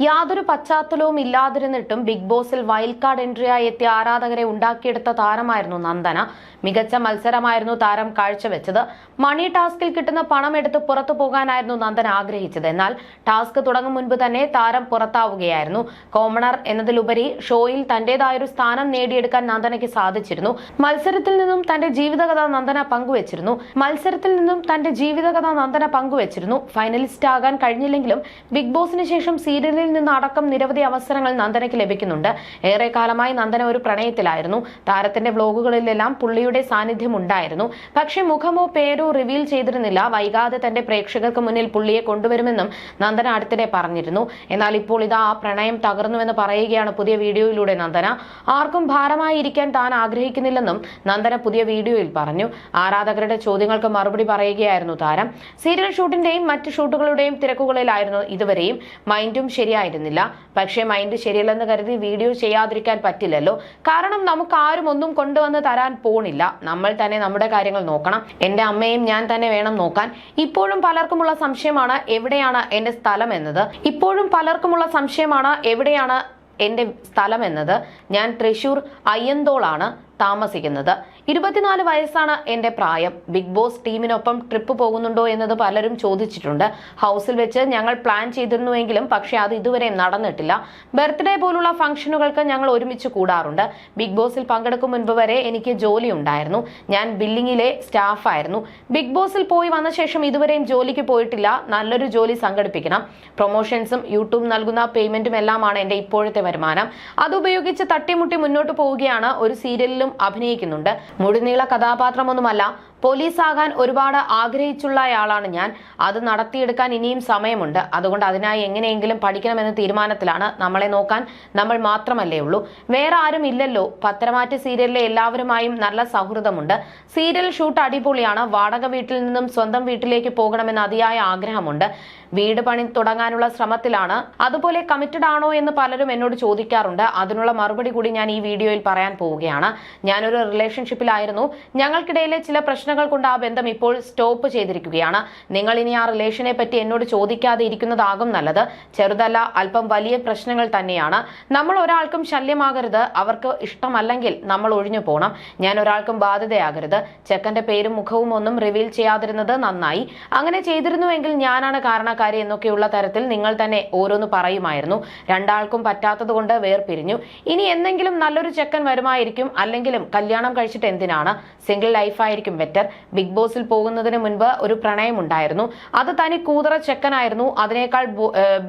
യാതൊരു പശ്ചാത്തലവും ഇല്ലാതിരുന്നിട്ടും ബിഗ് ബോസിൽ വൈൽഡ് കാർഡ് എൻട്രിയായി എത്തിയ ആരാധകരെ ഉണ്ടാക്കിയെടുത്ത താരമായിരുന്നു നന്ദന. മികച്ച മത്സരമായിരുന്നു താരം കാഴ്ചവെച്ചത്. മണി ടാസ്കിൽ കിട്ടുന്ന പണം എടുത്ത് പുറത്തു പോകാനായിരുന്നു നന്ദന ആഗ്രഹിച്ചത്. എന്നാൽ ടാസ്ക് തുടങ്ങും മുൻപ് തന്നെ താരം പുറത്താവുകയായിരുന്നു. കോമണർ എന്നതിലുപരി ഷോയിൽ തന്റേതായൊരു സ്ഥാനം നേടിയെടുക്കാൻ നന്ദനയ്ക്ക് സാധിച്ചിരുന്നു. മത്സരത്തിൽ നിന്നും തന്റെ ജീവിതകഥ നന്ദന പങ്കുവച്ചിരുന്നു. മത്സരത്തിൽ നിന്നും തന്റെ ജീവിതകഥ നന്ദന പങ്കുവച്ചിരുന്നു. ഫൈനലിസ്റ്റ് ആകാൻ കഴിഞ്ഞില്ലെങ്കിലും ബിഗ് ബോസിന് ശേഷം സീരിയലിൽ നിന്ന് അടക്കം നിരവധി അവസരങ്ങൾ നന്ദനയ്ക്ക് ലഭിക്കുന്നുണ്ട്. ഏറെ കാലമായി നന്ദന ഒരു പ്രണയത്തിലായിരുന്നു. താരത്തിന്റെ വ്ലോഗുകളിലെല്ലാം പുള്ളിയുടെ സാന്നിധ്യം ഉണ്ടായിരുന്നു. പക്ഷേ മുഖമോ പേരോ റിവീൽ ചെയ്തിരുന്നില്ല. വൈകാതെ തന്റെ പ്രേക്ഷകർക്ക് മുന്നിൽ പുള്ളിയെ കൊണ്ടുവരുമെന്നും നന്ദന അടുത്തിടെ പറഞ്ഞിരുന്നു. എന്നാൽ ഇപ്പോൾ ഇതാ ആ പ്രണയം തകർന്നുവെന്ന് പറയുകയാണ് പുതിയ വീഡിയോയിലൂടെ നന്ദന. ആർക്കും ഭാരമായി ഇരിക്കാൻ താൻ ആഗ്രഹിക്കുന്നില്ലെന്നും നന്ദന പുതിയ വീഡിയോയിൽ പറഞ്ഞു. ആരാധകരുടെ ചോദ്യങ്ങൾക്ക് മറുപടി പറയുകയായിരുന്നു താരം. സീരിയൽ ഷൂട്ടിന്റെയും മറ്റ് ഷൂട്ടുകളുടെയും തിരക്കുകളിലായിരുന്നു ഇതുവരെയും. മൈൻഡും ശരിയായിരുന്നില്ല. പക്ഷേ മൈൻഡ് ശരിയല്ലെന്ന് കരുതി വീഡിയോ ചെയ്യാതിരിക്കാൻ പറ്റില്ലല്ലോ. കാരണം നമുക്ക് ആരും ഒന്നും കൊണ്ടുവന്ന് തരാൻ പോണില്ല. നമ്മൾ തന്നെ നമ്മുടെ കാര്യങ്ങൾ നോക്കണം. എന്റെ അമ്മയും ഞാൻ തന്നെ വേണം നോക്കാൻ. ഇപ്പോഴും പലർക്കുമുള്ള സംശയമാണ് എവിടെയാണ് എന്റെ സ്ഥലം എന്നത്? ഇപ്പോഴും പലർക്കുമുള്ള സംശയമാണ് എവിടെയാണ് എന്റെ സ്ഥലം എന്നത്? ഞാൻ തൃശൂർ അയ്യന്തോളാണ്. താമസിക്കുന്നത്. ഇരുപത്തിനാല് വയസ്സാണ് എന്റെ പ്രായം. ബിഗ് ബോസ് ടീമിനൊപ്പം ട്രിപ്പ് പോകുന്നുണ്ടോ എന്നത് പലരും ചോദിച്ചിട്ടുണ്ട്. ഹൗസിൽ വെച്ച് ഞങ്ങൾ പ്ലാൻ ചെയ്തിരുന്നുവെങ്കിലും പക്ഷേ അത് ഇതുവരെ നടന്നിട്ടില്ല. ബർത്ത്ഡേ പോലുള്ള ഫംഗ്ഷനുകൾക്ക് ഞങ്ങൾ ഒരുമിച്ച് കൂടാറുണ്ട്. ബിഗ് ബോസിൽ പങ്കെടുക്കും മുൻപ് വരെ എനിക്ക് ജോലി ഉണ്ടായിരുന്നു. ഞാൻ ബില്ലിങ്ങിലെ സ്റ്റാഫായിരുന്നു ബിഗ് ബോസിൽ പോയി വന്ന ശേഷം ഇതുവരെയും ജോലിക്ക് പോയിട്ടില്ല. നല്ലൊരു ജോലി സംഘടിപ്പിക്കണം. പ്രൊമോഷൻസും യൂട്യൂബ് നൽകുന്ന പേയ്മെന്റും എല്ലാമാണ് എന്റെ ഇപ്പോഴത്തെ വരുമാനം. അതുപയോഗിച്ച് തട്ടിമുട്ടി മുന്നോട്ട് പോവുകയാണ് ഒരു സീരിയലിലും അഭിനയിക്കുന്നുണ്ട്. മുഴുനീള കഥാപാത്രമൊന്നുമല്ല പോലീസ് ആകാൻ ഒരുപാട് ആഗ്രഹിച്ചുള്ളയാളാണ് ഞാൻ. അത് നടത്തിയെടുക്കാൻ ഇനിയും സമയമുണ്ട്. അതുകൊണ്ട് അതിനായി എങ്ങനെയെങ്കിലും പഠിക്കണമെന്ന തീരുമാനത്തിലാണ് നമ്മളെ നോക്കാൻ നമ്മൾ മാത്രമല്ലേ ഉള്ളൂ. വേറെ ആരും ഇല്ലല്ലോ. പത്രമാറ്റ് സീരിയലിലെ എല്ലാവരുമായും നല്ല സൗഹൃദമുണ്ട്. സീരിയൽ ഷൂട്ട് അടിപൊളിയാണ്. വാടക വീട്ടിൽ നിന്നും സ്വന്തം വീട്ടിലേക്ക് പോകണമെന്ന് അതിയായ ആഗ്രഹമുണ്ട്. വീട് പണി തുടങ്ങാനുള്ള ശ്രമത്തിലാണ്. അതുപോലെ കമ്മിറ്റഡ് ആണോ എന്ന് പലരും എന്നോട് ചോദിക്കാറുണ്ട്. അതിനുള്ള മറുപടി കൂടി ഞാൻ ഈ വീഡിയോയിൽ പറയാൻ പോവുകയാണ്. ഞാനൊരു റിലേഷൻഷിപ്പിലായിരുന്നു ഞങ്ങൾക്കിടയിലെ ചില പ്രശ്നങ്ങൾ കൊണ്ട് ആ ബന്ധം ഇപ്പോൾ സ്റ്റോപ്പ് ചെയ്തിരിക്കുകയാണ്. നിങ്ങൾ ഇനി ആ റിലേഷനെ പറ്റി എന്നോട് ചോദിക്കാതെ ഇരിക്കുന്നതാകും നല്ലത്. ചെറുതല്ല അല്പം വലിയ പ്രശ്നങ്ങൾ തന്നെയാണ്. നമ്മൾ ഒരാൾക്കും ശല്യമാകരുത്. അവർക്ക് ഇഷ്ടമല്ലെങ്കിൽ നമ്മൾ ഒഴിഞ്ഞു പോകണം ഞാൻ ഒരാൾക്കും ബാധ്യതയാകരുത്. ചെക്കന്റെ പേരും മുഖവും ഒന്നും റിവീൽ ചെയ്യാതിരുന്നത് നന്നായി. അങ്ങനെ ചെയ്തിരുന്നുവെങ്കിൽ ഞാനാണ് കാരണക്കാരി എന്നൊക്കെയുള്ള തരത്തിൽ നിങ്ങൾ തന്നെ ഓരോന്ന് പറയുമായിരുന്നു. രണ്ടാൾക്കും പറ്റാത്തത് കൊണ്ട് വേർപിരിഞ്ഞു. ഇനി എന്തെങ്കിലും നല്ലൊരു ചെക്കൻ വരുമായിരിക്കും. അല്ലെങ്കിലും കല്യാണം കഴിച്ചിട്ട് എന്തിനാണ്? സിംഗിൾ ലൈഫായിരിക്കും ബെറ്റർ. ബിഗ് ബോസിൽ പോകുന്നതിന് മുൻപ് ഒരു പ്രണയമുണ്ടായിരുന്നു. അത് തനി കൂതറ ചെക്കനായിരുന്നു. അതിനേക്കാൾ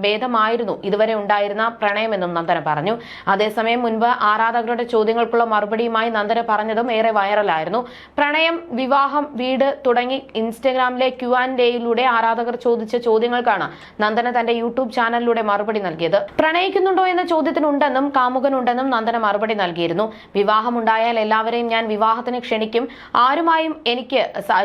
ഭേദമായിരുന്നു ഇതുവരെ ഉണ്ടായിരുന്ന പ്രണയമെന്നും നന്ദന പറഞ്ഞു. അതേസമയം മുൻപ് ആരാധകരുടെ ചോദ്യങ്ങൾക്കുള്ള മറുപടിയുമായി നന്ദന പറഞ്ഞതും ഏറെ വൈറലായിരുന്നു. പ്രണയം വിവാഹം വീട് തുടങ്ങി ഇൻസ്റ്റഗ്രാമിലെ ക്യു ആൻഡ് ഡേയിലൂടെ ആരാധകർ ചോദിച്ച ചോദ്യങ്ങൾക്കാണ് നന്ദന തന്റെ യൂട്യൂബ് ചാനലിലൂടെ മറുപടി നൽകിയത്. പ്രണയിക്കുന്നുണ്ടോ എന്ന ചോദ്യത്തിനുണ്ടെന്നും കാമുകനുണ്ടെന്നും നന്ദന മറുപടി നൽകിയിരുന്നു. വിവാഹമുണ്ടായാൽ എല്ലാവരെയും ഞാൻ വിവാഹത്തിന് ക്ഷണിക്കും. ആരുമായും എനിക്ക്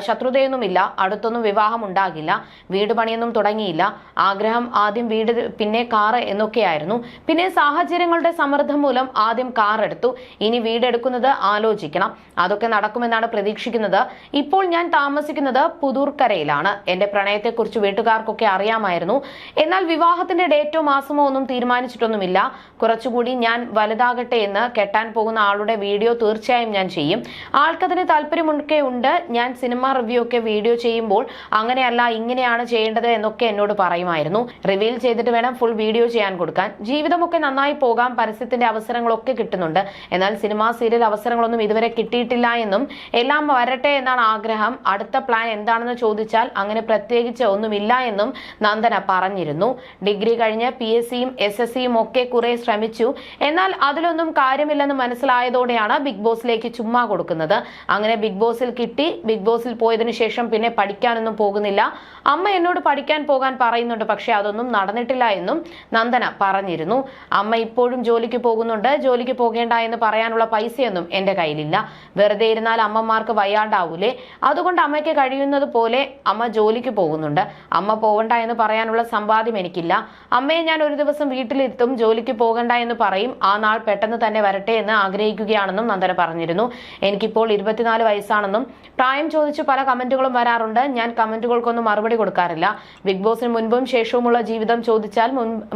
ശത്രുതയൊന്നുമില്ല. അടുത്തൊന്നും വിവാഹം ഉണ്ടാകില്ല വീട് പണിയൊന്നും തുടങ്ങിയില്ല. ആഗ്രഹം ആദ്യം വീട് പിന്നെ കാറ് എന്നൊക്കെയായിരുന്നു. പിന്നെ സാഹചര്യങ്ങളുടെ സമ്മർദ്ദം മൂലം ആദ്യം കാർ എടുത്തു. ഇനി വീടെടുക്കുന്നത് ആലോചിക്കണം. അതൊക്കെ നടക്കുമെന്നാണ് പ്രതീക്ഷിക്കുന്നത്. ഇപ്പോൾ ഞാൻ താമസിക്കുന്നത് പുതൂർക്കരയിലാണ്. എന്റെ പ്രണയത്തെക്കുറിച്ച് വീട്ടുകാർക്കൊക്കെ അറിയാമായിരുന്നു. എന്നാൽ വിവാഹത്തിന്റെ ഡേറ്റോ മാസമോ ഒന്നും തീരുമാനിച്ചിട്ടൊന്നുമില്ല. കുറച്ചുകൂടി ഞാൻ വലുതാകട്ടെ എന്ന് കെട്ടാൻ പോകുന്ന ആളുടെ വീഡിയോ തീർച്ചയായും ഞാൻ ചെയ്യും. ആൾക്കതിന് താല്പര്യമൊക്കെ ഉണ്ട്. ഞാൻ സിനിമ റിവ്യൂ ഒക്കെ വീഡിയോ ചെയ്യുമ്പോൾ അങ്ങനെയല്ല ഇങ്ങനെയാണ് ചെയ്യേണ്ടത് എന്നൊക്കെ എന്നോട് പറയുമായിരുന്നു. റിവീൽ ചെയ്തിട്ട് വേണം ഫുൾ വീഡിയോ ചെയ്യാൻ കൊടുക്കാൻ. ജീവിതമൊക്കെ നന്നായി പോകാം പരസ്യത്തിന്റെ അവസരങ്ങളൊക്കെ കിട്ടുന്നുണ്ട്. എന്നാൽ സിനിമാ സീരിയൽ അവസരങ്ങളൊന്നും ഇതുവരെ കിട്ടിയിട്ടില്ല എന്നും എല്ലാം വരട്ടെ എന്നാണ് ആഗ്രഹം. അടുത്ത പ്ലാൻ എന്താണെന്ന് ചോദിച്ചാൽ അങ്ങനെ പ്രത്യേകിച്ച് ഒന്നുമില്ല എന്നും നന്ദന പറഞ്ഞിരുന്നു. ഡിഗ്രി കഴിഞ്ഞ് പി എസ് സിയും എസ് എസ് സിയും ഒക്കെ കുറെ ശ്രമിച്ചു. എന്നാൽ അതിലൊന്നും കാര്യമില്ലെന്ന് മനസ്സിലായതോടെയാണ് ബിഗ് ബോസിലേക്ക് ചുമ്മാ കൊടുക്കുന്നത്. അങ്ങനെ ബിഗ് ബോസിൽ കിട്ടി ബിഗ് ബോസിൽ പോയതിനു ശേഷം പിന്നെ പഠിക്കാനൊന്നും പോകുന്നില്ല. അമ്മ എന്നോട് പഠിക്കാൻ പോകാൻ പറയുന്നുണ്ട് പക്ഷെ അതൊന്നും നടന്നിട്ടില്ല എന്നും നന്ദന പറഞ്ഞിരുന്നു. അമ്മ ഇപ്പോഴും ജോലിക്ക് പോകുന്നുണ്ട്. ജോലിക്ക് പോകേണ്ട എന്ന് പറയാനുള്ള പൈസയൊന്നും എന്റെ കയ്യിലില്ല. വെറുതെ ഇരുന്നാൽ അമ്മമാർക്ക് വയ്യാണ്ടാവൂലേ? അതുകൊണ്ട് അമ്മയ്ക്ക് കഴിയുന്നത് പോലെ അമ്മ ജോലിക്ക് പോകുന്നുണ്ട്. അമ്മ പോകണ്ട എന്ന് പറയാനുള്ള സമ്പാദ്യം എനിക്കില്ല. അമ്മയെ ഞാൻ ഒരു ദിവസം വീട്ടിലെത്തും ജോലിക്ക് പോകണ്ട എന്ന് പറയും. ആ നാൾ പെട്ടെന്ന് തന്നെ വരട്ടെ എന്ന് ആഗ്രഹിക്കുകയാണെന്നും നന്ദന പറഞ്ഞിരുന്നു. എനിക്കിപ്പോൾ ഇരുപത്തിനാല് വയസ്സാണെന്നും പ്രായം ചോദിച്ച് പല കമന്റുകളും വരാറുണ്ട്. ഞാൻ കമന്റുകൾക്കൊന്നും മറുപടി കൊടുക്കാറില്ല. ബിഗ് ബോസിന് മുൻപും ശേഷവുമുള്ള ജീവിതം ചോദിച്ചാൽ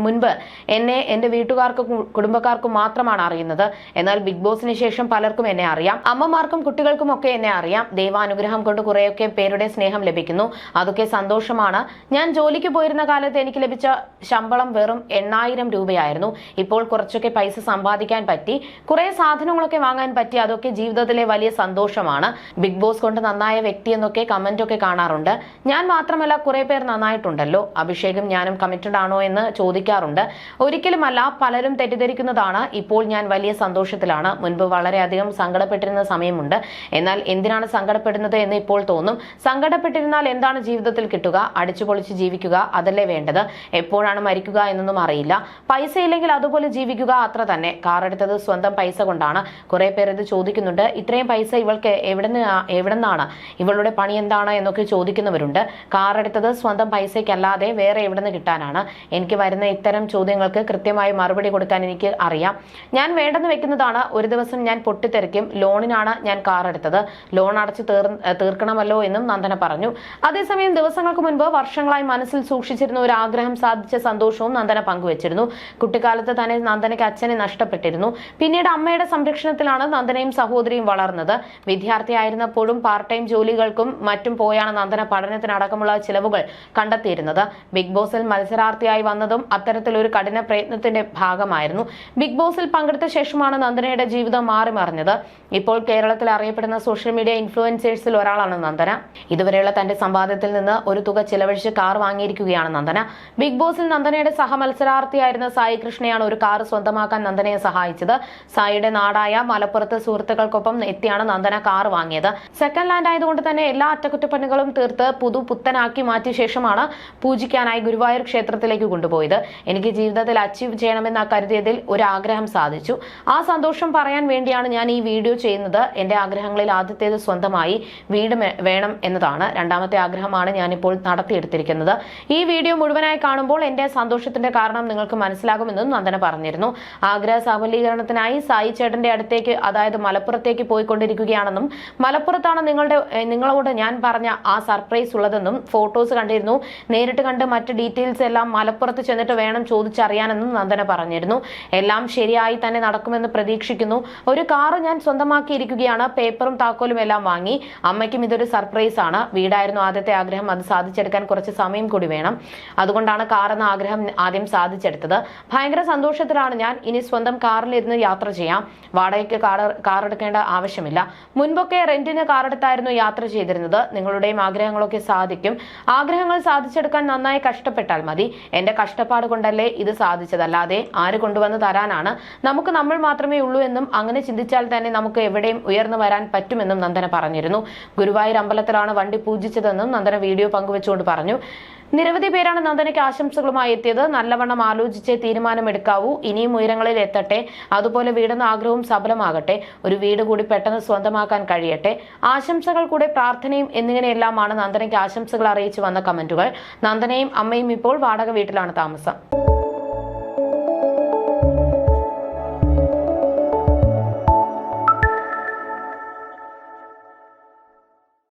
മുൻപ് എന്നെ എന്റെ വീട്ടുകാർക്കും കുടുംബക്കാർക്കും മാത്രമാണ് അറിയുന്നത്. എന്നാൽ ബിഗ് ബോസിന് ശേഷം പലർക്കും എന്നെ അറിയാം. അമ്മമാർക്കും കുട്ടികൾക്കും ഒക്കെ എന്നെ അറിയാം. ദൈവാനുഗ്രഹം കൊണ്ട് കുറെയൊക്കെ പേരുടെ സ്നേഹം ലഭിക്കുന്നു. അതൊക്കെ സന്തോഷമാണ്. ഞാൻ ജോലിക്ക് പോയിരുന്ന കാലത്ത് എനിക്ക് ലഭിച്ച ശമ്പളം വെറും എണ്ണായിരം രൂപയായിരുന്നു. ഇപ്പോൾ കുറച്ചൊക്കെ പൈസ സമ്പാദിക്കാൻ പറ്റി. കുറെ സാധനങ്ങളൊക്കെ വാങ്ങാൻ പറ്റി. അതൊക്കെ ജീവിതത്തിലെ വലിയ സന്തോഷമാണ്. ബിഗ് ബോസ് കൊണ്ട് നന്നായ വ്യക്തി എന്നൊക്കെ കമന്റ് ഒക്കെ കാണാറുണ്ട്. ഞാൻ മാത്രമല്ല കുറെ പേർ നന്നായിട്ടുണ്ടല്ലോ. അഭിഷേകും ഞാനും കമ്മിറ്റഡ് ആണോ എന്ന് ചോദിക്കാറുണ്ട്. ഒരിക്കലുമല്ല പലരും തെറ്റിദ്ധരിക്കുന്നതാണ്. ഇപ്പോൾ ഞാൻ വലിയ സന്തോഷത്തിലാണ്. മുൻപ് വളരെയധികം സങ്കടപ്പെട്ടിരുന്ന സമയമുണ്ട്. എന്നാൽ എന്തിനാണ് സങ്കടപ്പെടുന്നത് എന്ന് ഇപ്പോൾ തോന്നും. സങ്കടപ്പെട്ടിരുന്നാൽ എന്താണ് ജീവിതത്തിൽ കിട്ടുക? അടിച്ചുപൊളിച്ച് ജീവിക്കുക അതല്ലേ വേണ്ടത്? എപ്പോഴാണ് മരിക്കുക എന്നൊന്നും അറിയില്ല. പൈസ ഇല്ലെങ്കിൽ അതുപോലെ ജീവിക്കുക അത്ര തന്നെ. കാർ എടുത്തത് സ്വന്തം പൈസ കൊണ്ടാണ്. കുറെ പേർ ഇത് ചോദിക്കുന്നുണ്ട്. ഇത്രയും പൈസ ഇവൾക്ക് എവിടെ നിന്ന് എവിടെ നിന്നാണ് ഇവളുടെ പണി എന്താണ് എന്നൊക്കെ ചോദിക്കുന്നവരുണ്ട്. കാർ എടുത്തത് സ്വന്തം പൈസയ്ക്കല്ലാതെ വേറെ എവിടെ നിന്ന് കിട്ടാനാണ്? എനിക്ക് വരുന്ന ഇത്തരം ചോദ്യങ്ങൾക്ക് കൃത്യമായി മറുപടി കൊടുക്കാൻ എനിക്ക് അറിയാം. ഞാൻ വേണ്ടെന്ന് വെക്കുന്നതാണ് ഒരു ദിവസം ഞാൻ പൊട്ടിത്തെറിക്കും. ലോണിനാണ് ഞാൻ കാർ എടുത്തത്. ലോൺ അടച്ച് തീർ തീർക്കണമല്ലോ എന്നും നന്ദന പറഞ്ഞു. അതേസമയം ദിവസങ്ങൾക്ക് മുൻപ് വർഷങ്ങളായി മനസ്സിൽ സൂക്ഷിച്ചിരുന്ന ഒരു ആഗ്രഹം സാധിച്ച സന്തോഷവും നന്ദന പങ്കുവച്ചിരുന്നു. കുട്ടിക്കാലത്ത് തന്നെ നന്ദനയ്ക്ക് അച്ഛനെ നഷ്ടപ്പെട്ടിരുന്നു. പിന്നീട് അമ്മയുടെ സംരക്ഷണത്തിലാണ് നന്ദനയും സഹോദരിയും വളർന്നത്. വിദ്യാർത്ഥിയായിരുന്നപ്പോഴും പാർട്ട് ടൈം ജോലികൾക്കും മറ്റും പോയാണ് നന്ദന പഠനത്തിനടക്കമുള്ള ചിലവുകൾ കണ്ടെത്തിയിരുന്നത്. ബിഗ് ബോസിൽ മത്സരാർത്ഥിയായി വന്നതും അത്തരത്തിലൊരു കഠിന പ്രയത്നത്തിന്റെ ഭാഗമായിരുന്നു. ബിഗ് ബോസിൽ പങ്കെടുത്ത ശേഷമാണ് നന്ദനയുടെ ജീവിതം മാറി മറിഞ്ഞത് ഇപ്പോൾ കേരളത്തിൽ അറിയപ്പെടുന്ന സോഷ്യൽ മീഡിയ ഇൻഫ്ലുവൻസേഴ്സിൽ ഒരാളാണ് നന്ദന. ഇതുവരെയുള്ള തന്റെ സമ്പാദ്യത്തിൽ നിന്ന് ഒരു തുക ചിലവഴിച്ച് കാർ വാങ്ങിയിരിക്കുകയാണ് നന്ദന. ബിഗ് ബോസിൽ നന്ദനയുടെ സഹമത്സരാർത്ഥിയായിരുന്ന സായി കൃഷ്ണയാണ് ഒരു കാർ സ്വന്തമാക്കാൻ നന്ദനയെ സഹായിച്ചത്. സായിയുടെ നാടായ മലപ്പുറത്ത് സുഹൃത്തുക്കൾക്കൊപ്പം എത്തിയാണ് നന്ദന കാർ വാങ്ങിയത്. സെക്കൻഡ് ലാൻഡ് ആയതുകൊണ്ട് തന്നെ എല്ലാ അറ്റകുറ്റപ്പണികളും തീർത്ത് പുതു പുത്തനാക്കി മാറ്റിയ ശേഷമാണ് പൂജിക്കാനായി ഗുരുവായൂർ ക്ഷേത്രത്തിലേക്ക് കൊണ്ടുപോയത്. എനിക്ക് ജീവിതത്തിൽ അച്ചീവ് ചെയ്യണമെന്ന് കരുതിയതിൽ ഒരു ആഗ്രഹം സാധിച്ചു. ആ സന്തോഷം പറയാൻ വേണ്ടിയാണ് ഞാൻ ഈ വീഡിയോ ചെയ്യുന്നത്. എന്റെ ആഗ്രഹങ്ങളിൽ ആദ്യത്തേത് സ്വന്തമായി വീട് വേണം എന്നതാണ്. രണ്ടാമത്തെ ആഗ്രഹമാണ് ഞാനിപ്പോൾ നടത്തിയെടുത്തിരിക്കുന്നത്. ഈ വീഡിയോ മുഴുവനായി കാണുമ്പോൾ എന്റെ സന്തോഷത്തിന്റെ കാരണം നിങ്ങൾക്ക് മനസ്സിലാകുമെന്നും നന്ദന പറഞ്ഞിരുന്നു. ആഗ്രഹ സാഫല്യീകരണത്തിനായി സായി ചേട്ടന്റെ അടുത്തേക്ക് അതായത് മലപ്പുറത്തേക്ക് പോയിക്കൊണ്ടിരിക്കുകയാണെന്നും മലപ്പുറത്താണ് നിങ്ങളുടെ നിങ്ങളോട് ഞാൻ പറഞ്ഞ ആ സർപ്രൈസ് ഉള്ളതെന്നും ഫോട്ടോസ് കണ്ടിരുന്നു. നേരിട്ട് കണ്ട് മറ്റ് ഡീറ്റെയിൽസ് എല്ലാം മലപ്പുറത്ത് ചെന്നിട്ട് വേണം ചോദിച്ചറിയാനെന്നും നന്ദന പറഞ്ഞിരുന്നു. എല്ലാം ശരിയായി തന്നെ നടക്കുമെന്ന് പ്രതീക്ഷിക്കുന്നു. ഒരു കാറ് ഞാൻ സ്വന്തമാക്കിയിരിക്കുകയാണ്. പേപ്പറും താക്കോലും എല്ലാം വാങ്ങി. അമ്മയ്ക്കും ഇതൊരു സർപ്രൈസ് ആണ്. വീടായിരുന്നു ആദ്യത്തെ ആഗ്രഹം. അത് സാധിച്ചെടുക്കാൻ കുറച്ച് സമയം കൂടി വേണം. അതുകൊണ്ടാണ് കാർ എന്ന ആഗ്രഹം ആദ്യം സാധിച്ചെടുത്തത്. ഭയങ്കര സന്തോഷത്തിലാണ് ഞാൻ ഇനി സ്വന്തം കാറിലിരുന്ന് യാത്ര ചെയ്യാം. വാടകയ്ക്ക് കാർ കാർ എടുക്കേണ്ട ആവശ്യമില്ല. മുൻപൊക്കെ റെന്റിന് കാർ എടുത്തായിരുന്നു യാത്ര ചെയ്തിരുന്നത്. നിങ്ങളുടെയും ആഗ്രഹങ്ങളൊക്കെ സാധിക്കും. ആഗ്രഹങ്ങൾ സാധിച്ചെടുക്കാൻ നന്നായി കഷ്ടപ്പെട്ടാൽ മതി. എന്റെ കഷ്ടപ്പാട് കൊണ്ടല്ലേ ഇത് സാധിച്ചതല്ലാതെ ആര് കൊണ്ടുവന്ന് തരാനാണ്? നമുക്ക് നമ്മൾ മാത്രമേ ഉള്ളൂ എന്നും അങ്ങനെ ചിന്തിച്ചാൽ തന്നെ നമുക്ക് എവിടെയും ഉയർന്നു വരാൻ പറ്റുമെന്നും നന്ദന പറഞ്ഞിരുന്നു. ഗുരുവായൂർ അമ്പലത്തിലാണ് വണ്ടി പൂജിച്ചതെന്നും നന്ദന വീഡിയോ പങ്കുവെച്ചുകൊണ്ട് പറഞ്ഞു. നിരവധി പേരാണ് നന്ദനയ്ക്ക് ആശംസകളുമായി എത്തിയത്. നല്ലവണ്ണം ആലോചിച്ച് തീരുമാനമെടുക്കാവൂ. ഇനിയും ഉയരങ്ങളിൽ എത്തട്ടെ. അതുപോലെ വീടെന്ന ആഗ്രഹവും സഫലമാകട്ടെ. ഒരു വീട് കൂടി പെട്ടെന്ന് സ്വന്തമാക്കാൻ കഴിയട്ടെ. ആശംസകൾ കൂടെ പ്രാർത്ഥനയും എന്നിങ്ങനെയെല്ലാമാണ് നന്ദനയ്ക്ക് ആശംസകൾ അറിയിച്ചു വന്ന കമന്റുകൾ. നന്ദനയും അമ്മയും ഇപ്പോൾ വാടക വീട്ടിലാണ് താമസം.